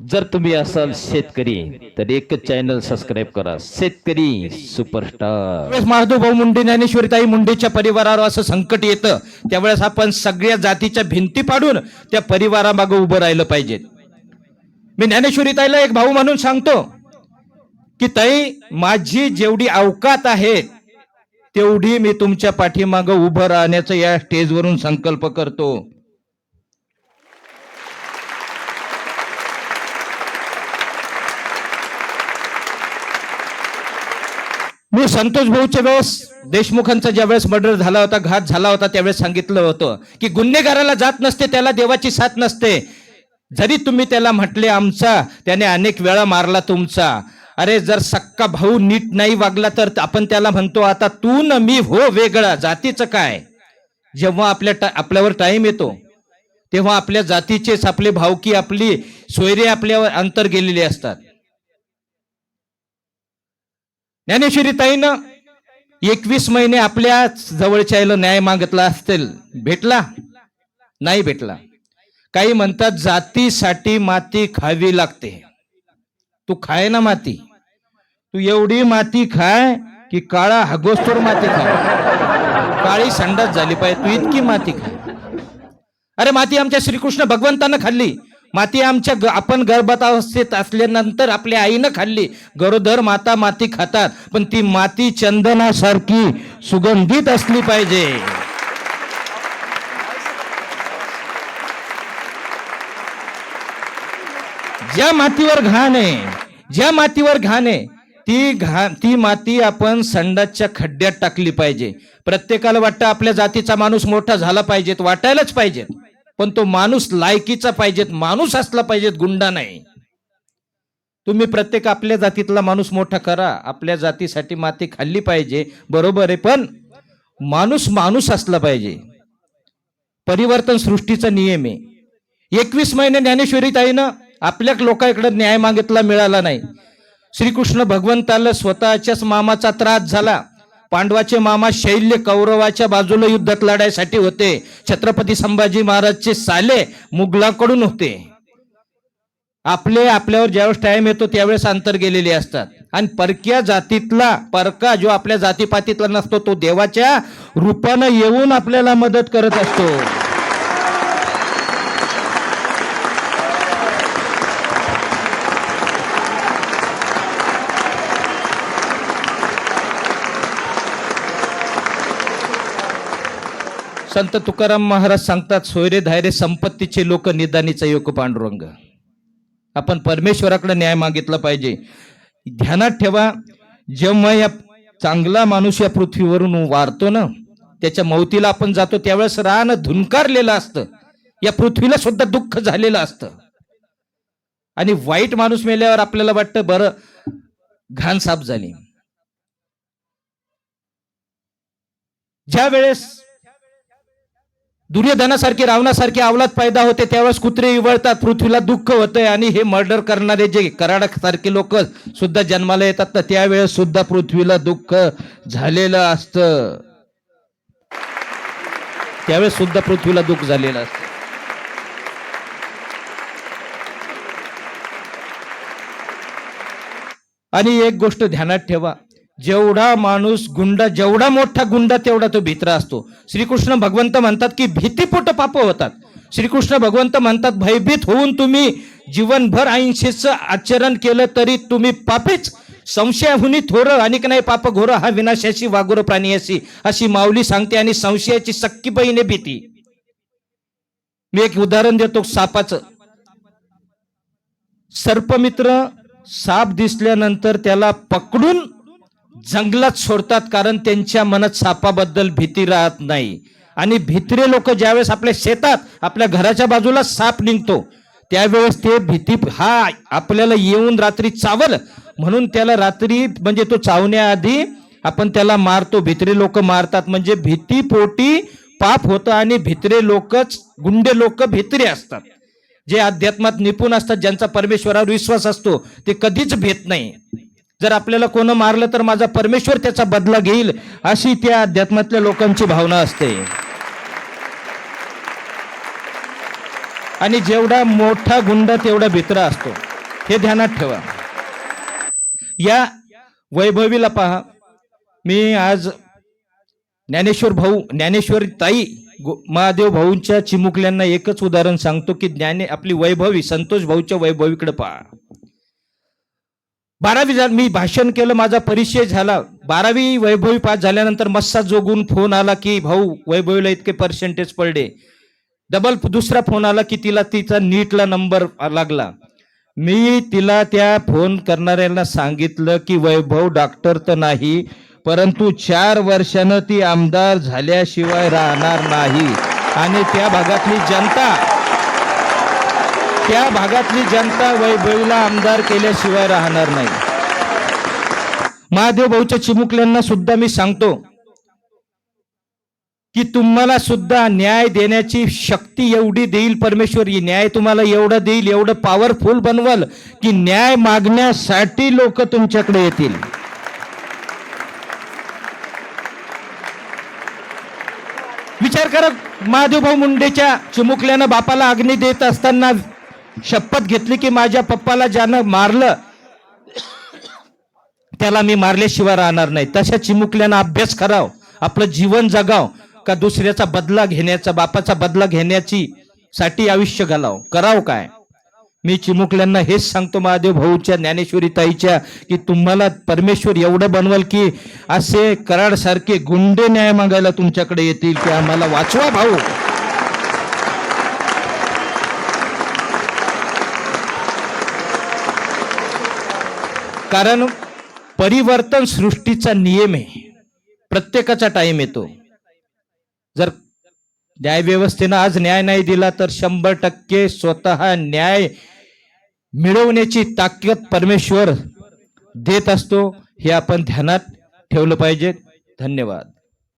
जर तुम्ही असाल शेतकरी तर एकच चॅनल सबस्क्राईब करा. शेतकरी सुपरस्टार त्यावेळेस महादेवभाऊ मुंडे ज्ञानेश्वरीताई मुंडेच्या परिवारावर असं संकट येतं त्यावेळेस आपण सगळ्या जातीच्या भिंती पाडून त्या परिवारामागे उभं राहिलं पाहिजे. मी ज्ञानेश्वरीताईला एक भाऊ म्हणून सांगतो की ताई माझी जेवढी अवकात आहे तेवढी मी तुमच्या पाठीमागं उभं राहण्याचा या स्टेजवरून संकल्प करतो. मी संतोष भाऊच्या वेळेस देशमुखांचा ज्यावेळेस मर्डर झाला होता घात झाला होता त्यावेळेस सांगितलं होतं की गुन्हेगाराला जात नसते त्याला देवाची साथ नसते. जरी तुम्ही त्याला म्हटले आमचा त्याने अनेक वेळा मारला तुमचा. अरे जर सक्का भाऊ नीट नाही वागला तर आपण त्याला म्हणतो आता तू न मी हो वेगळा जातीचं काय? जेव्हा आपल्या टा- आपल्यावर टाईम येतो तेव्हा आपल्या जातीचेच आपले भावकी आपली सोयरे आपल्यावर अंतर गेलेले असतात. ज्ञानेश्वरी ताईनं एकवीस महिने आपल्या जवळच्या आईला न्याय मागितला असतील भेटला? नाही भेटला. काही म्हणतात जातीसाठी माती खावी लागते. तू खाय ना माती. तू एवढी माती खाय की काळा हगोस्तोर माती खाय. काळी संडास झाली पाहिजे तू इतकी माती खाय. अरे माती आमच्या श्रीकृष्ण भगवंतानं खाल्ली. माती आमच्या आपण गर्भावस्थेत असल्यानंतर आपल्या आईनं खाल्ली. गरोदर माता माती खातात पण ती माती चंदनासारखी सुगंधित असली पाहिजे. ज्या मातीवर घाण आहे ज्या मातीवर घाण आहे ती घा ती माती आपण संडासच्या खड्ड्यात टाकली पाहिजे. प्रत्येकाला वाटतं आपल्या जातीचा माणूस मोठा झाला पाहिजेत वाटायलाच पाहिजेत. पण तो माणूस लायकीचा पाहिजेत माणूस असला पाहिजेत गुंडा नाही. तुम्ही प्रत्येक आपल्या जातीतला माणूस मोठा करा आपल्या जातीसाठी माती खाल्ली पाहिजे बरोबर आहे पण माणूस माणूस असला पाहिजे. परिवर्तन सृष्टीचा नियम आहे. एकवीस महिने ज्ञानेश्वरी ताईनं आपल्या लोकांकडे न्याय मागितला मिळाला नाही. श्रीकृष्ण भगवंताला स्वतःच्याच मामाचा त्रास झाला. पांडवाचे मामा शैल्य कौरवाच्या बाजूला युद्धात लढायसाठी होते. छत्रपती संभाजी महाराजचे साले मुघलाकडून होते. आपले आपल्यावर ज्यावेळेस टाइम येतो त्यावेळेस अंतर गेलेले असतात. आणि परक्या जातीतला परका जो आपल्या जातीपातीतला नसतो तो देवाच्या रूपानं येऊन आपल्याला मदत करत असतो. संत तुकाराम महाराज सांगतात सोयरे धायरे संपत्तीचे लोक निदानीचा योग पांडुरंग. आपण परमेश्वराकडे न्याय मागितला पाहिजे. ध्यानात ठेवा जेव्हा या चांगला माणूस या पृथ्वीवरून वारतो ना त्याच्या मौतीला आपण जातो त्यावेळेस रान धुनकारलेलं असतं. या पृथ्वीला सुद्धा दुःख झालेलं असतं. आणि वाईट माणूस मेल्यावर आपल्याला वाटतं बरं घाण साफ झाली. ज्या वेळेस दुर्योधनासारखे रावणासारखे अवलाद पैदा होते त्यावेळेस कुत्रे इवळतात पृथ्वीला दुःख होतंय आणि हे मर्डर करणारे जे कराडकसारखे लोक सुद्धा जन्माला येतात तर त्यावेळेस सुद्धा पृथ्वीला दुःख झालेलं असतं. त्यावेळेस सुद्धा पृथ्वीला दुःख झालेलं असतं. आणि एक गोष्ट ध्यानात ठेवा. जेवढा माणूस गुंडा जेवढा मोठा गुंडा तेवढा तो भित्रा असतो. श्रीकृष्ण भगवंत म्हणतात की भीतीपोट पाप होतात. श्रीकृष्ण भगवंत म्हणतात भयभीत होऊन तुम्ही जीवनभर ऐंशीचं आचरण केलं तरी तुम्ही पापीच. संशयाहुनी थोर आणि नाही पाप घोर हा विनाशाशी वागोर प्राणी अशी अशी माऊली सांगते आणि संशयाची सक्की बहिणे भीती. मी एक उदाहरण देतो सापाचं. सर्पमित्र साप दिसल्यानंतर त्याला पकडून जंगलात सोडतात कारण त्यांच्या मनात सापाबद्दल भीती राहत नाही. आणि भित्रे लोक ज्यावेळेस आपल्या शेतात आपल्या घराच्या बाजूला साप निघतो त्यावेळेस ते भीती हा आपल्याला येऊन रात्री चावल. म्हणून त्याला रात्री म्हणजे तो चावण्याआधी आपण त्याला मारतो. भित्रे लोक मारतात. म्हणजे भीतीपोटी पाप होतं आणि भित्रे लोकच गुंडे लोक भित्रे असतात. जे अध्यात्मात निपुण असतात ज्यांचा परमेश्वरावर विश्वास असतो ते कधीच भेट नाही. जर आपल्याला कोण मारलं तर माझा परमेश्वर त्याचा बदला घेईल अशी त्या अध्यात्मातल्या लोकांची भावना असते. आणि जेवढा मोठा गुंड तेवढा भित्रा असतो. हे ध्यानात ठेवा. या वैभवीला पहा. मी आज ज्ञानेश्वर भाऊ ज्ञानेश्वर ताई महादेव भाऊंच्या चिमुकल्यांना एकच उदाहरण सांगतो की ज्ञाने आपली वैभवी संतोष भाऊच्या वैभवीकडे पहा. बारावी झालं मी भाषण केलं माझा परिचय झाला. बारावी वैभवी पास झाल्यानंतर मस्सा जोगून फोन आला की भाऊ वैभवीला इतके पर्सेंटेज पडले. डबल दुसरा फोन आला की तिला तिचा नीटला नंबर लागला. मी तिला त्या फोन करणाऱ्यांना सांगितलं की वैभव डॉक्टर तर नाही परंतु चार वर्षानं ती आमदार झाल्याशिवाय राहणार नाही. आणि त्या भागातली जनता त्या भागातली जनता वैभवीला आमदार केल्याशिवाय राहणार नाही. महादेव भाऊच्या चिमुकल्यांना सुद्धा मी सांगतो की तुम्हाला सुद्धा न्याय देण्याची शक्ती एवढी देईल परमेश्वर न्याय तुम्हाला एवढं देईल एवढं पॉवरफुल बनवल की न्याय मागण्यासाठी लोक तुमच्याकडे येतील. विचार करा महादेवभाऊ मुंडेच्या चिमुकल्यानं बापाला अग्नी देत असताना शपथ घेतली की माझ्या पप्पाला ज्यानं मारलं त्याला मी मारल्याशिवाय राहणार नाही. तशा चिमुकल्यानं अभ्यास कराव आपलं जीवन जगाव का दुसऱ्याचा बदला घेण्याचा बापाचा बदला घेण्याची साठी आयुष्य घालाव. कराव काय? मी चिमुकल्यांना हेच सांगतो महादेव भाऊच्या ज्ञानेश्वरी ताईच्या की तुम्हाला परमेश्वर एवढं बनवल की असे कराड सारखे गुंडे न्याय मागायला तुमच्याकडे येतील की आम्हाला वाचवा भाऊ. कारण परिवर्तन सृष्टीचा नियम आहे. प्रत्येकाचा टाइम येतो. जर न्यायव्यवस्थेनं आज न्याय नाही दिला तर शंभर टक्के स्वतः न्याय मिळवण्याची ताकद परमेश्वर देत असतो हे आपण ध्यानात ठेवलं पाहिजे. धन्यवाद.